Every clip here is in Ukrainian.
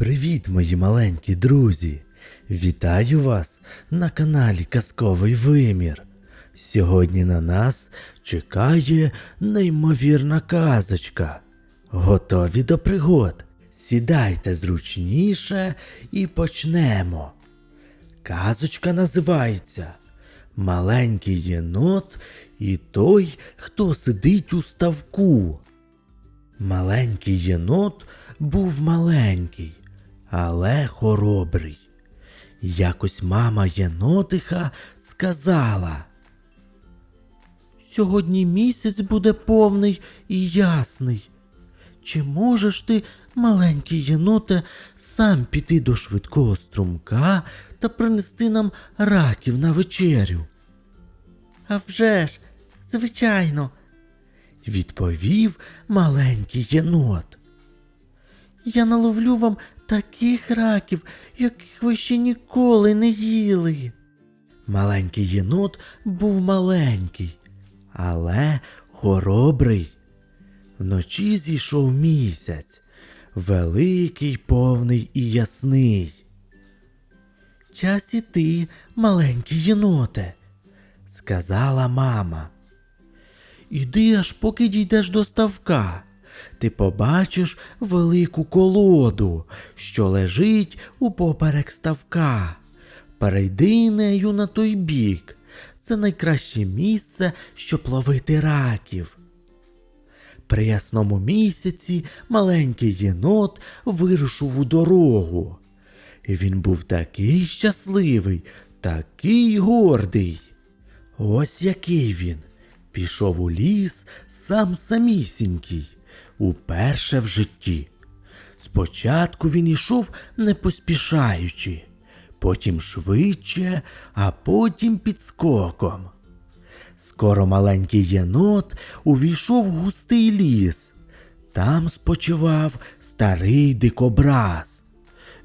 Привіт, мої маленькі друзі! Вітаю вас на каналі Казковий Вимір. Сьогодні на нас чекає неймовірна казочка. Готові до пригод? Сідайте зручніше і почнемо. Казочка називається Маленький єнот і той, хто сидить у ставку. Маленький єнот був маленький, але хоробрий. Якось мама єнотиха сказала. Сьогодні місяць буде повний і ясний. Чи можеш ти, маленький єноте, сам піти до швидкого струмка та принести нам раків на вечерю? А вже ж, звичайно, відповів маленький єнот. Я наловлю вам таких раків, яких ви ще ніколи не їли. Маленький єнот був маленький, але хоробрий. Вночі зійшов місяць, великий, повний і ясний. Час іти, маленький єноте, сказала мама. Іди аж поки дійдеш до ставка. Ти побачиш велику колоду, що лежить упоперек ставка. Перейди нею на той бік. Це найкраще місце, щоб ловити раків. При ясному місяці маленький єнот вирушив у дорогу. І він був такий щасливий, такий гордий. Ось який він. Пішов у ліс сам самісінький, уперше в житті. Спочатку він ішов не поспішаючи, потім швидше, а потім підскоком. Скоро маленький єнот увійшов в густий ліс. Там спочивав старий дикобраз.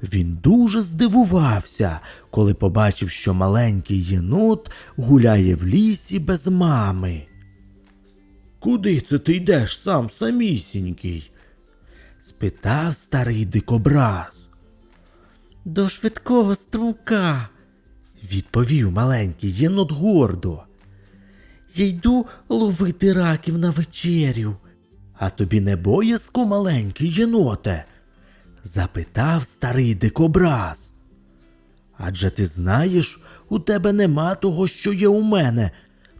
Він дуже здивувався, коли побачив, що маленький єнот гуляє в лісі без мами. Куди це ти йдеш сам самісінький? спитав старий дикобраз. До швидкого струмка, відповів маленький єнот гордо. Я йду ловити раків на вечерю. А тобі не боязко, маленький єноте? запитав старий дикобраз. Адже ти знаєш, у тебе нема того, що є у мене,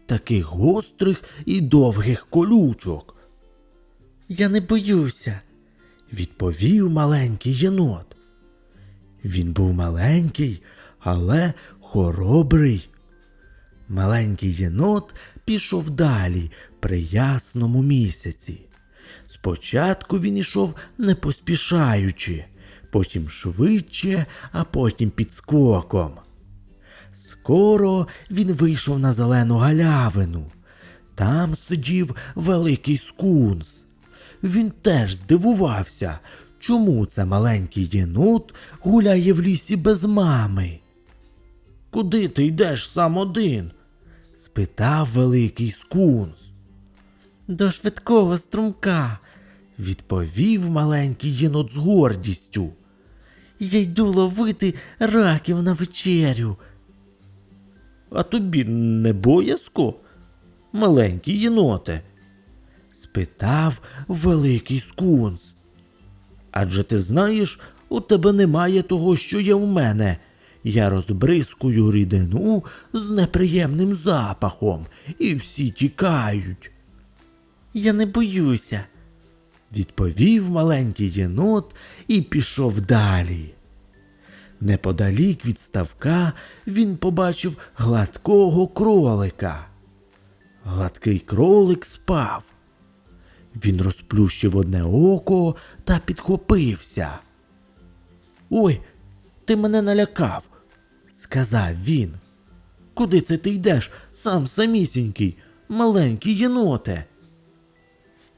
таких гострих і довгих колючок. Я не боюся, відповів маленький єнот. Він був маленький, але хоробрий. Маленький єнот пішов далі при ясному місяці. Спочатку він ішов не поспішаючи, потім швидше, а потім підскоком. Скоро він вийшов на зелену галявину. Там сидів великий скунс. Він теж здивувався, чому це маленький єнот гуляє в лісі без мами. Куди ти йдеш сам один? спитав великий скунс. До швидкого струмка, відповів маленький єнот з гордістю. Я йду ловити раків на вечерю. А тобі не боязко, маленький єноте? спитав великий скунс. Адже ти знаєш, у тебе немає того, що є в мене. Я розбризкую рідину з неприємним запахом, і всі тікають. Я не боюся, відповів маленький єнот і пішов далі. Неподалік від ставка він побачив гладкого кролика. Гладкий кролик спав. Він розплющив одне око та підхопився. Ой, ти мене налякав, сказав він. Куди це ти йдеш, сам самісінький, маленький єноте?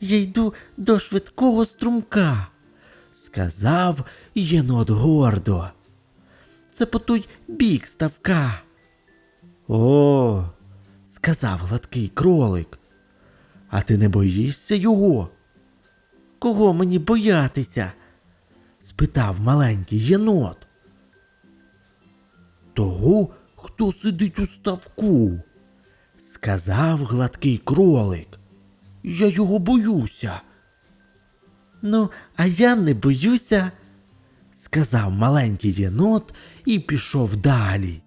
Я йду до швидкого струмка, сказав єнот гордо. Це по той бік ставка. О, сказав гладкий кролик. А ти не боїшся його? Кого мені боятися? спитав маленький єнот. Того, хто сидить у ставку, сказав гладкий кролик. Я його боюся. Ну, а я не боюся, сказав маленький єнот і пішов далі.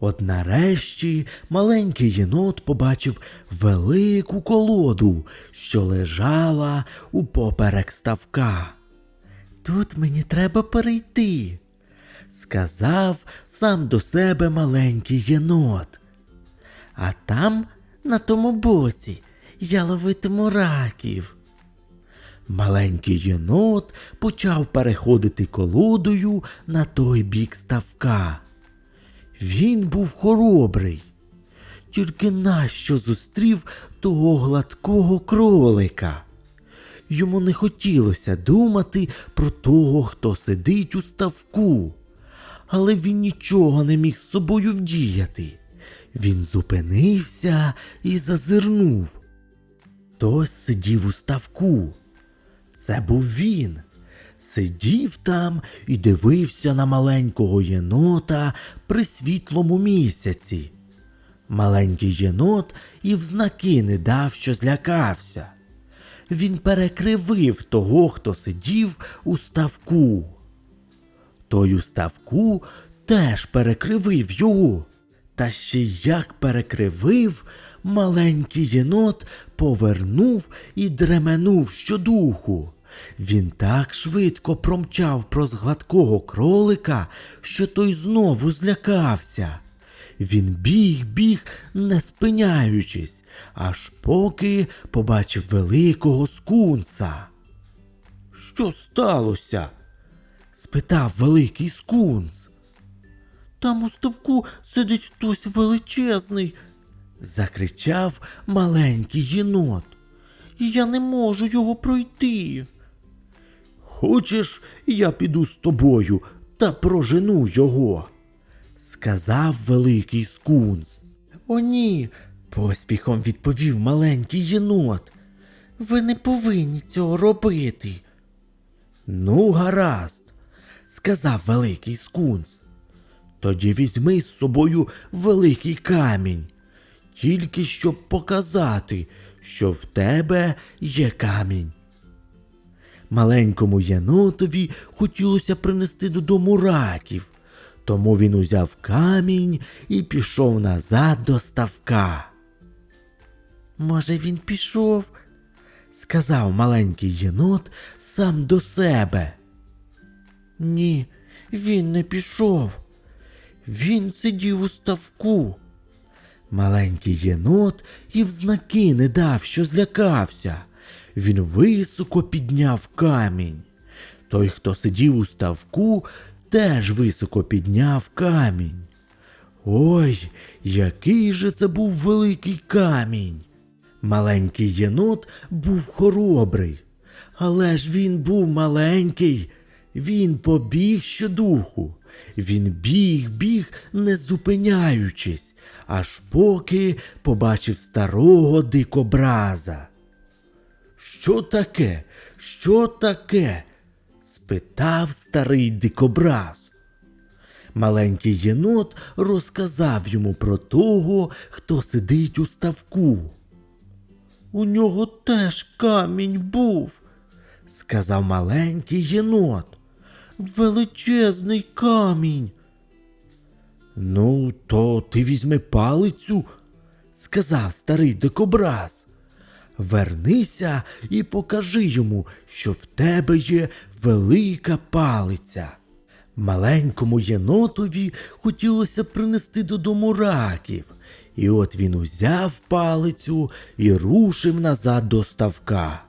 От нарешті маленький єнот побачив велику колоду, що лежала упоперек ставка. Тут мені треба перейти, сказав сам до себе маленький єнот. А там, на тому боці, я ловитиму раків. Маленький єнот почав переходити колодою на той бік ставка. Він був хоробрий, тільки нащо зустрів того гладкого кролика. Йому не хотілося думати про того, хто сидить у ставку, але він нічого не міг з собою вдіяти. Він зупинився і зазирнув. Хтось сидів у ставку. Це був він. Сидів там і дивився на маленького єнота при світлому місяці. Маленький єнот і в знаки не дав, що злякався. Він перекривив того, хто сидів у ставку. Той у ставку теж перекривив його. Та ще як перекривив, маленький єнот повернув і дременув щодуху. Він так швидко промчав проз гладкого кролика, що той знову злякався. Він біг, біг, не спиняючись, аж поки побачив великого скунса. Що сталося? спитав великий скунс. Там у ставку сидить хтось величезний, закричав маленький єнот. Я не можу його пройти. Хочеш, я піду з тобою та прожену його, сказав великий скунс. О, ні, поспіхом відповів маленький єнот. Ви не повинні цього робити. Ну, гаразд, сказав великий скунс. Тоді візьми з собою великий камінь, тільки щоб показати, що в тебе є камінь. Маленькому єнотові хотілося принести додому раків, тому він узяв камінь і пішов назад до ставка. Може, він пішов? сказав маленький єнот сам до себе. Ні, він не пішов. Він сидів у ставку. Маленький єнот і в знаки не дав, що злякався. Він високо підняв камінь. Той, хто сидів у ставку, теж високо підняв камінь. Ой, який же це був великий камінь. Маленький єнот був хоробрий, але ж він був маленький. Він побіг щодуху. Він біг, біг, не зупиняючись, аж поки побачив старого дикобраза. Що таке? Що таке? спитав старий дикобраз. Маленький єнот розказав йому про того, хто сидить у ставку. У нього теж камінь був, сказав маленький єнот. Величезний камінь. Ну, то ти візьми палицю, сказав старий дикобраз. Вернися і покажи йому, що в тебе є велика палиця. Маленькому єнотові хотілося принести додому раків, і от він узяв палицю і рушив назад до ставка.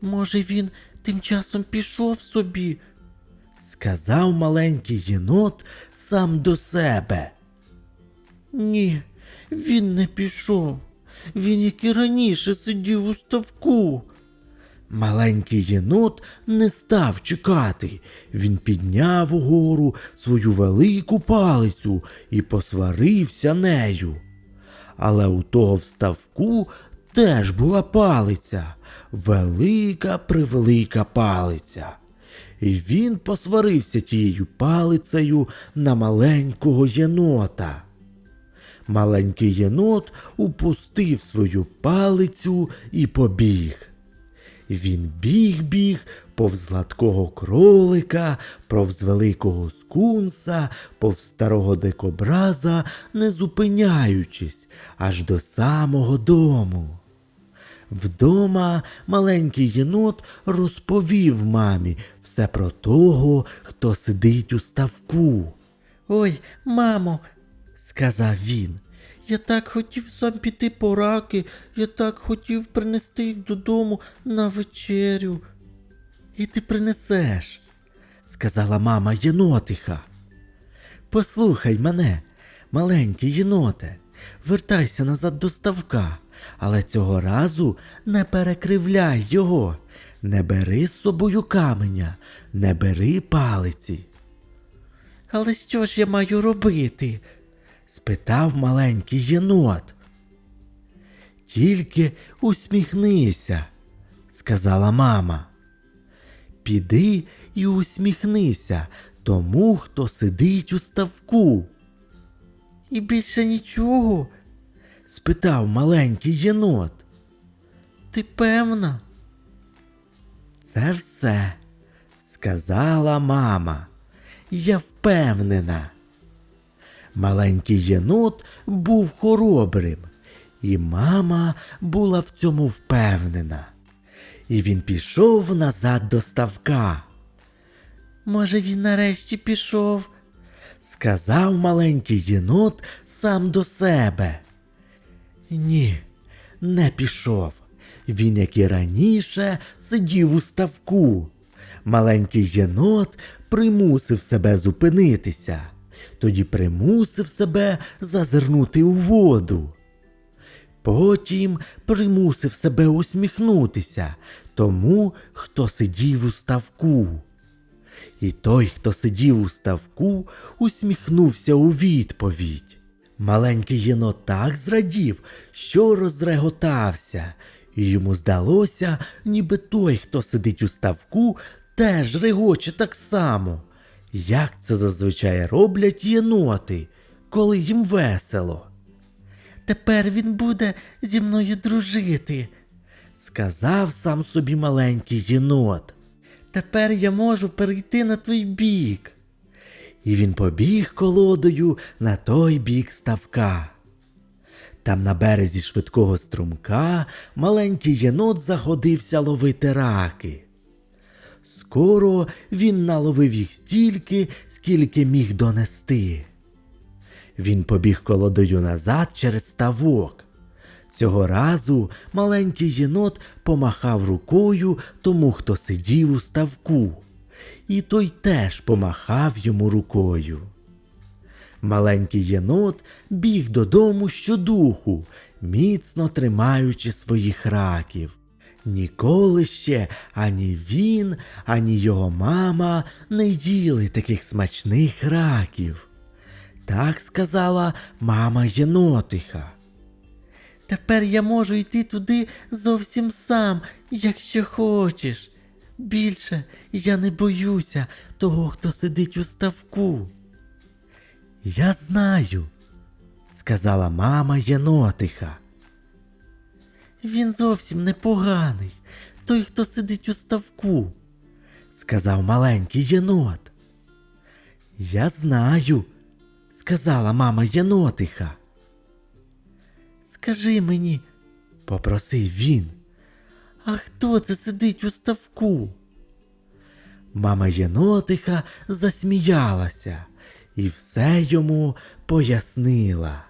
Може, він тим часом пішов собі, сказав маленький єнот сам до себе. Ні, він не пішов. Він, як і раніше, сидів у ставку. Маленький єнот не став чекати. Він підняв угору свою велику палицю і посварився нею. Але у того в ставку теж була палиця, велика превелика палиця. І він посварився тією палицею на маленького єнота. Маленький єнот упустив свою палицю і побіг. Він біг-біг повз гладкого кролика, повз великого скунса, повз старого дикобраза, не зупиняючись аж до самого дому. Вдома маленький єнот розповів мамі все про того, хто сидить у ставку. Ой, мамо, сказав він. Я так хотів сам піти по раки, я так хотів принести їх додому на вечерю. І ти принесеш, сказала мама єнотиха. Послухай мене, маленький єноте, вертайся назад до ставка, але цього разу не перекривляй його, не бери з собою каменя, не бери палиці. Але що ж я маю робити? спитав маленький єнот. Тільки усміхнися, сказала мама. Піди і усміхнися тому, хто сидить у ставку. І більше нічого? Спитав маленький єнот. Ти певна? Це все, сказала мама. Я впевнена. Маленький єнот був хоробрим, і мама була в цьому впевнена. І він пішов назад до ставка. Може, він нарешті пішов, сказав маленький єнот сам до себе. Ні, не пішов. Він, як і раніше, сидів у ставку. Маленький єнот примусив себе зупинитися, тоді примусив себе зазирнути у воду. Потім примусив себе усміхнутися тому, хто сидів у ставку. І той, хто сидів у ставку, усміхнувся у відповідь. Маленький єнот так зрадів, що розреготався, і йому здалося, ніби той, хто сидить у ставку, теж регоче так само, як це зазвичай роблять єноти, коли їм весело. Тепер він буде зі мною дружити, сказав сам собі маленький єнот. Тепер я можу перейти на твій бік. І він побіг колодою на той бік ставка. Там на березі швидкого струмка маленький єнот заходився ловити раки. Скоро він наловив їх стільки, скільки міг донести. Він побіг колодою назад через ставок. Цього разу маленький єнот помахав рукою тому, хто сидів у ставку, і той теж помахав йому рукою. Маленький єнот біг додому щодуху, міцно тримаючи своїх раків. Ніколи ще ані він, ані його мама не їли таких смачних раків. Так сказала мама єнотиха. Тепер я можу йти туди зовсім сам, якщо хочеш. Більше я не боюся того, хто сидить у ставку. Я знаю, сказала мама єнотиха. Він зовсім непоганий, той, хто сидить у ставку, сказав маленький єнот. Я знаю, сказала мама єнотиха. Скажи мені, попросив він, а хто це сидить у ставку? Мама єнотиха засміялася і все йому пояснила.